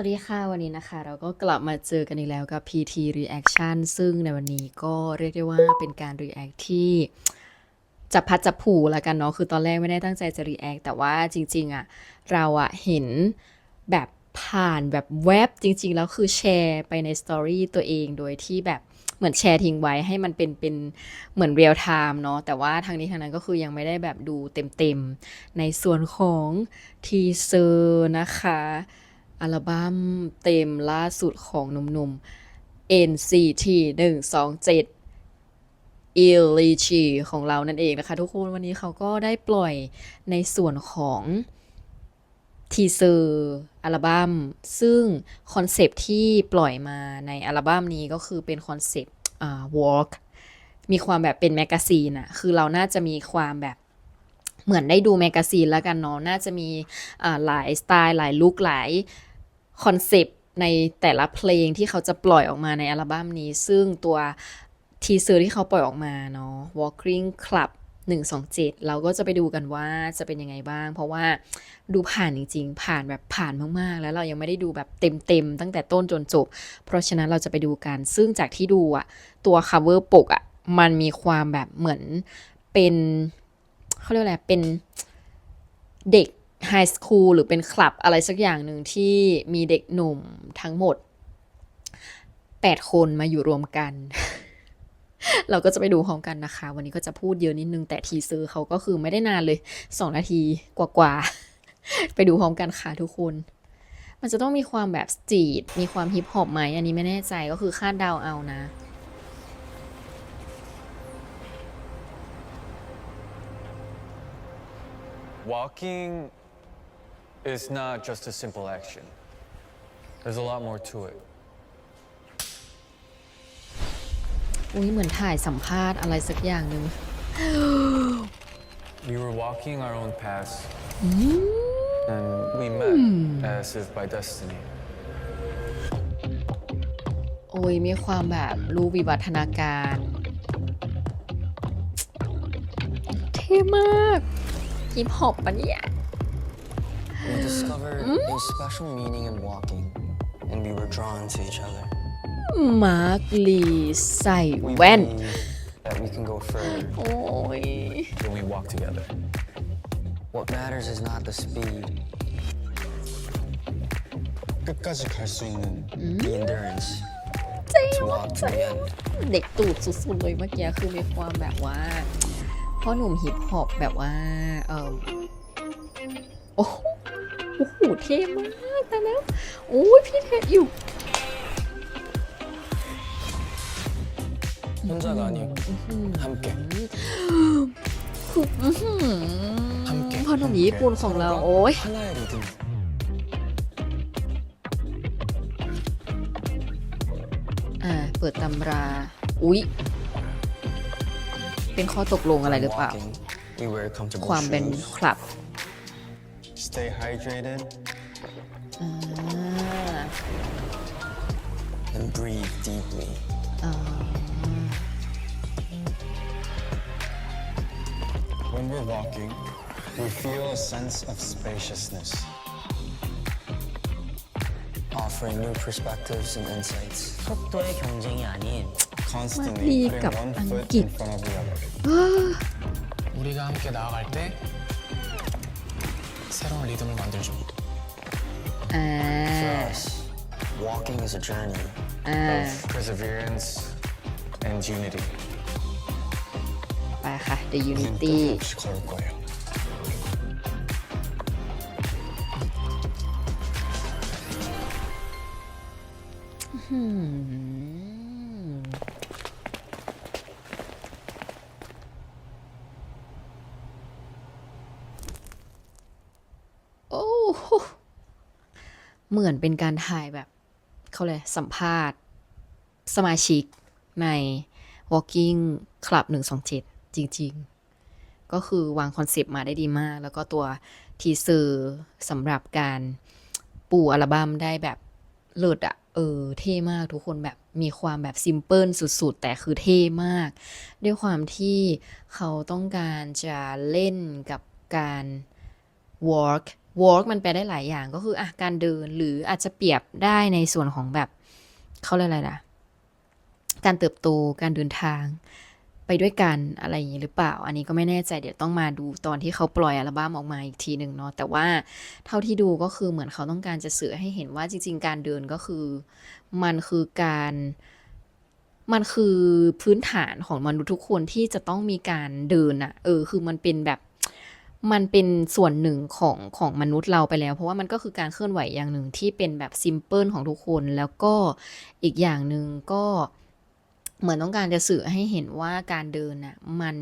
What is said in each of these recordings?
วัสดีค่ะ วันนี้นะคะ เราก็กลับมาเจอกันอีกแล้วกับ PT Reaction ซึ่งในวันนี้ก็เรียกได้ว่าเป็นการ React ที่จับพัดจับผูละกันเนาะคือตอนแรกไม่ได้ตั้งใจจะ React แต่ว่าจริง ๆอะเราอะเห็นแบบผ่านแบบเว็บจริง ๆ แล้วคือแชร์ไปในสตอรี่ตัวเองโดยที่แบบเหมือนแชร์ทิ้งไว้ให้มันเป็นเป็นเหมือนเรียลไทม์เนาะแต่ว่าทางนี้ทางนั้นก็คือยังไม่ได้แบบดูเต็มๆในส่วนของทีเซอร์นะคะ อัลบั้มเต็มล่าสุดของหนุ่มๆ NCT 127 i l l i c h i ของเรานั่นเองนะคะ ทุกคนวันนี้เขาก็ได้ปล่อยในส่วนของทีเซอร์อัลบั้มซึ่งคอนเซปที่ปล่อยมาในอัลบั้มนี้ก็คือเป็นคอนเซปต์อ่า walk มีความแบบเป็นแมกกาซีนอะคือเราน่าจะมีความแบบเหมือนได้ดูแมกกาซีนแล้วกันเนาะน่าจะมีหลายสไตล์หลายลุคหลาย คอนเซปต์ในแต่ละเพลงที่เขาจะปล่อยออกมาในอัลบั้มนี้ ซึ่งตัวทีเซอร์ที่เขาปล่อยออกมาเนาะ Walking Club 127 เราก็จะไปดูกันว่าจะเป็นยังไงบ้าง เพราะว่าดูผ่านจริง ๆ ผ่านแบบผ่านมากๆ แล้วเรายังไม่ได้ดูแบบเต็มๆ ตั้งแต่ต้นจนจบ เพราะฉะนั้นเราจะไปดูกัน ซึ่งจากที่ดูอะตัว cover ปกอะมันมีความแบบเหมือนเป็นเขาเรียกว่าอะไรเป็นเด็ก ไฮสคูลหรือเป็นคลับอะไรสักอย่างหนึ่งที่มีเด็กหนุ่มทั้งหมด 8 คนมาอยู่รวมกัน เราก็จะไปดูพร้อมกันนะคะ วันนี้ก็จะพูดเยอะนิดนึง แต่ทีเซอร์เขาก็คือไม่ได้นานเลย 2 นาทีกว่าๆ ไปดูพร้อมกันค่ะทุกคน มันจะต้องมีความแบบสตรีทมีความฮิปฮอปไหมอันนี้ไม่แน่ใจก็คือคาดเดาเอานะ Walking is not just a simple action. There's a lot more to it. อุ้ยเหมือนถ่ายสัมภาษณ์อะไรสักอย่างหนึ่ง We were walking our own paths, and we met as if by destiny. โอ้ยมีความแบบรู้วิวัฒนาการ เท่มากฮิปฮอปปะเนี่ย We discovered a special meaning in walking, and we were drawn to each other. มาร์กลีใส่ We แว่น believe that we can go further. โอ้ย When we walk together. What matters is not the speed, 끝까지 갈 수 있는 the endurance เจ๋ง to มาก walk to เจ๋ the ง end. เด็กตูดสุดๆเลยเมื่อกี้คือมีความแบบว่าพ่อหนุ่มฮิปฮอปแบบว่า เออโอ้ โหโอ้โหเท่มากแต่แล้ว โอ้ยพี่เท่อยู่ 혼자가 아니고 함께. พ่อหนุ่มญี่ปุ่นของเรา โอ้ย 하나의 리듬. อ่า เปิดตำรา อุ๊ย เป็นข้อตกลงอะไรหรือเปล่า Walking, we wear comfortable ความเป็น shoes. คลับ stay hydrated. Uh. And breathe deeply. Uh. When we're walking, we feel a sense of spaciousness, offering new perspectives and insights. constantly putting one foot in front of the other. 우리가 함께 나아갈 때 새로운 리듬을 만들죠. อ่า For us, walking is a journey อ่า Of perseverance and unity. ไปค่ะ The 우린 Unity 뜸 없이 걸을 거예요 เหมือนเป็นการถ่ายแบบเขาเลยสัมภาษณ์ สมาชิกใน Walking Club 127 จริง ๆ ก็คือวางคอนเซปต์มาได้ดีมาก แล้วก็ตัวทีเซอร์สำหรับการปูอัลบั้มได้แบบเลิศอะเออ เท่มากทุกคนแบบมีความแบบซิมเพิลสุดๆ แต่คือเท่มาก ด้วยความที่เขาต้องการจะเล่นกับการ walk walk มันแปลได้หลายอย่างก็คืออะการเดินหรืออาจจะเปรียบได้ในส่วนของแบบเขาเรียกอะไรล่ะการเติบโตการเดินทางไปด้วยกันอะไรอย่างนี้หรือเปล่า อันนี้ก็ไม่แน่ใจเดี๋ยวต้องมาดูตอนที่เขาปล่อยอัลบั้มออกมาอีกทีหนึ่งเนาะแต่ว่าเท่าที่ดูก็คือเหมือนเขาต้องการจะสื่อให้เห็นว่าจริง ๆ การเดินก็คือ มันคือการมันคือพื้นฐานของมนุษย์ทุกคนที่จะต้องมีการเดินอะเออ คือมันเป็นแบบ มันเป็นส่วนหนึ่งของของมนุษย์เราไปแล้ว เพราะว่ามันก็คือการเคลื่อนไหวอย่างหนึ่งที่เป็นแบบซิมเพิลของทุกคนแล้วก็อีกอย่างหนึ่งก็เหมือนต้องการจะสื่อให้เห็นว่าการเดินน่ะมัน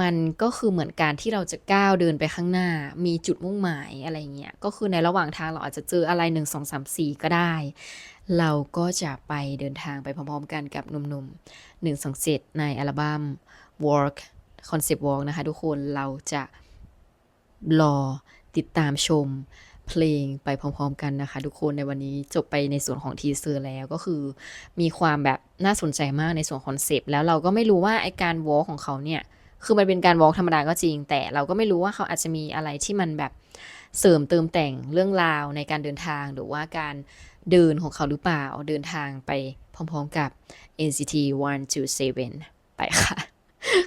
มันก็คือเหมือนการที่เราจะก้าวเดินไปข้างหน้า มีจุดมุ่งหมายอะไรเงี้ย ก็คือในระหว่างทางเราอาจจะเจออะไรหนึ่งสองสามสี่ก็ได้ เราก็จะไปเดินทางไปพร้อมๆกันกับหนุ่มๆหนึ่งสองเจ็ดในอัลบั้ม Walk Concept Walk นะคะ ทุกคนเราจะรอติดตามชมเพลงไปพร้อมๆกันนะคะ ทุกคนในวันนี้จบไปในส่วนของทีเซอร์แล้วก็คือ มีความแบบน่าสนใจมากในส่วนคอนเซปต์แล้วเราก็ไม่รู้ว่าไอการวอล์กของเขาเนี่ย คือมันเป็นการวอล์กธรรมดาก็จริง แต่เราก็ไม่รู้ว่าเขาอาจจะมีอะไรที่มันแบบเสริมเติมแต่งเรื่องราวในการเดินทางหรือว่าการเดินของเขาหรือเปล่าเดินทางไปพร้อมๆกับ NCT 127 ไปค่ะ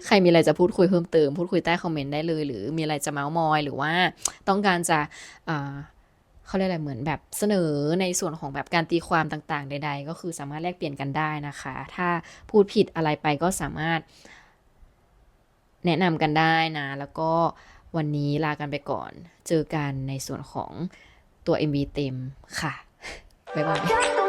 ใครมีอะไรจะพูดคุยเพิ่มเติม พูดคุยใต้คอมเมนต์ได้เลย หรือมีอะไรจะเมาส์มอย หรือว่าต้องการจะเขาเรียกอะไรเหมือนแบบเสนอในส่วนของแบบการตีความต่างๆ ใด ๆ ก็คือสามารถแลกเปลี่ยนกันได้นะคะ ถ้าพูดผิดอะไรไปก็สามารถ แนะนำกันได้นะ แล้วก็วันนี้ลากันไปก่อน เจอกันในส่วนของตัว MV เต็มค่ะ บ๊ายบาย